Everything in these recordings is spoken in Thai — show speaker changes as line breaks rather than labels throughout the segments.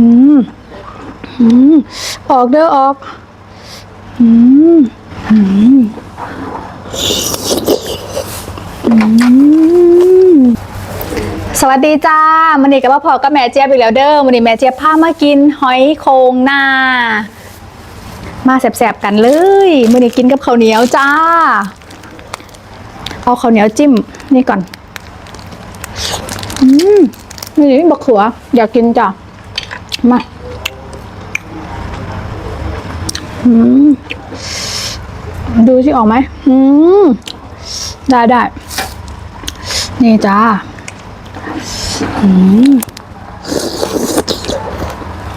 อืมอืมออกเด้อออกอืมอืมอืมสวัสดีจ้ามันนี่กับพ่อพอกับแม่เจี๊ยบอีกแล้วเด้อมันนี่แม่เจี๊ยบพามากินหอยโครงหน้ามาแสบๆกันเลยมันนี่กินกับข้าวเหนียวจ้า เอาข้าวเหนียวจิ้มนี่ก่อน อืมนี่บักเขืออยากกินจ้ะ มาดูสิออกไหมอืมได้ได้ นี่จ้าอืม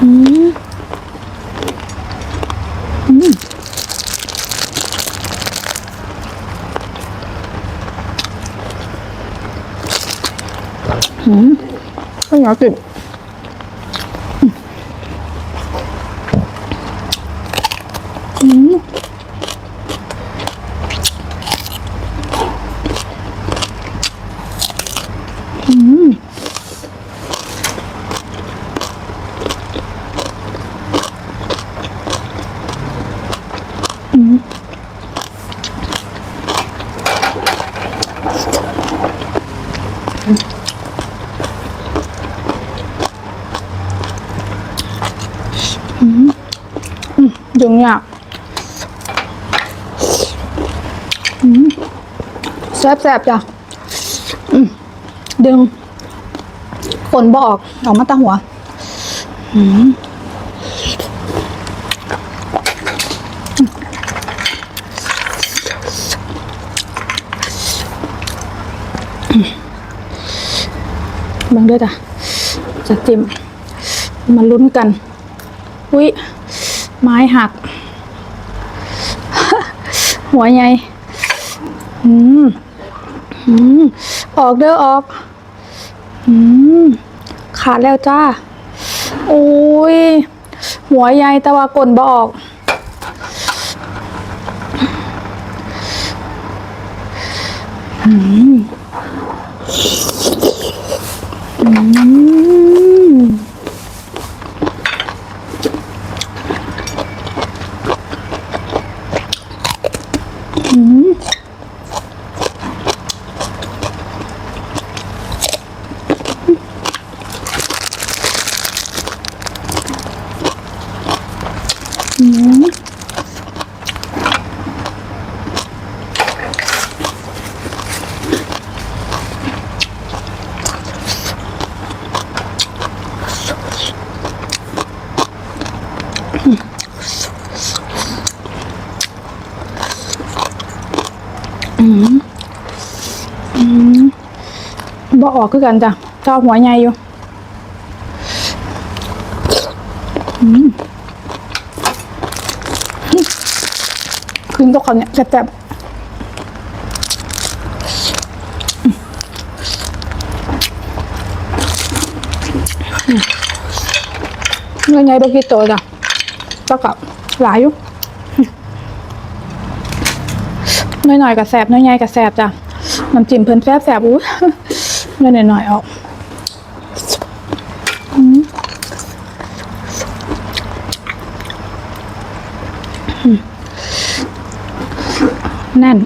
อืมอืมอืมก็อยากกินอื ยุ่งยากแซ่บๆจ้ะดึงขนบอกออกมาตั้งหัว อืม บังด้วยจ้ะจะจิ้มมาลุ้นกัน อุ้ยไม้หัก หัวใหญ่อืมอืมออกเด้อออกอืมขาดแล้วจ้าโอ้ยหัวใหญ่แต่ว่ากลนบออกอืม อืมอืมอืมอืมอืม บ่ออกคือกันจ้ะเจ้าหัวใหญ่อยู่อืมคืนตัวเขาเนี่ยแซ่บเนื้อใหญ่บกี่ตัวจ้ะเท่ากับหลายอยู่น้อยหน่อยๆกับแสบน้อยใหญ่กับแสบจ้ะน้ำจิ้มเพิ่นแสบแสบอู้ น้อยหน่อยๆออกแน่น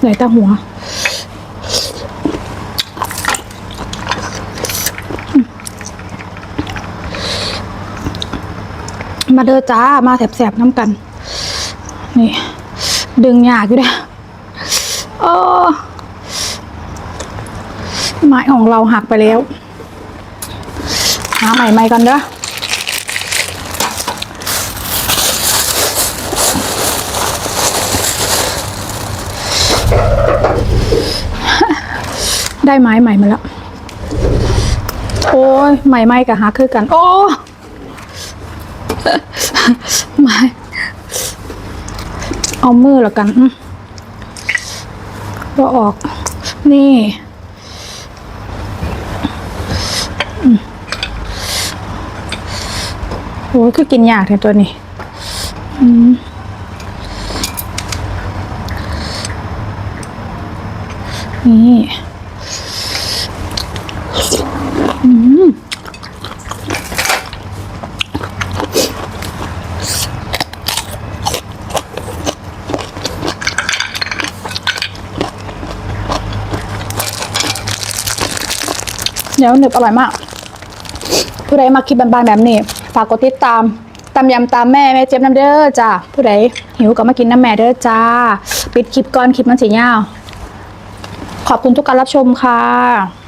ไหลตาหัวมาเด้อจ้า มาแสบๆน้ำกัน นี่ ดึงยากอยู่เด้อโอ้ ไม้ของเราหักไปแล้ว หาใหม่ใหม่กันเด้อได้ไม้ใหม่มาแล้วโอ้ยใหม่ใหม่กับหักคือกัน โอ้ไม้เอามือแล้วกันอืมก็ออกนี่ โอ้ยก็กินยากแท้ตัวนี้นี่เดี๋ยวหนึบอร่อยมาก ผู้ใดมาคลิปบานๆแบบนี้ ฝากกดติดตามตำยำตามแม่แม่เจี๊ยบน้ำเด้อจ้าผู้ใดหิวก็มากินน้ำแม่เด้อจ้า ปิดคลิปก่อนคลิปมันสียาว ขอบคุณทุกการรับชมค่ะ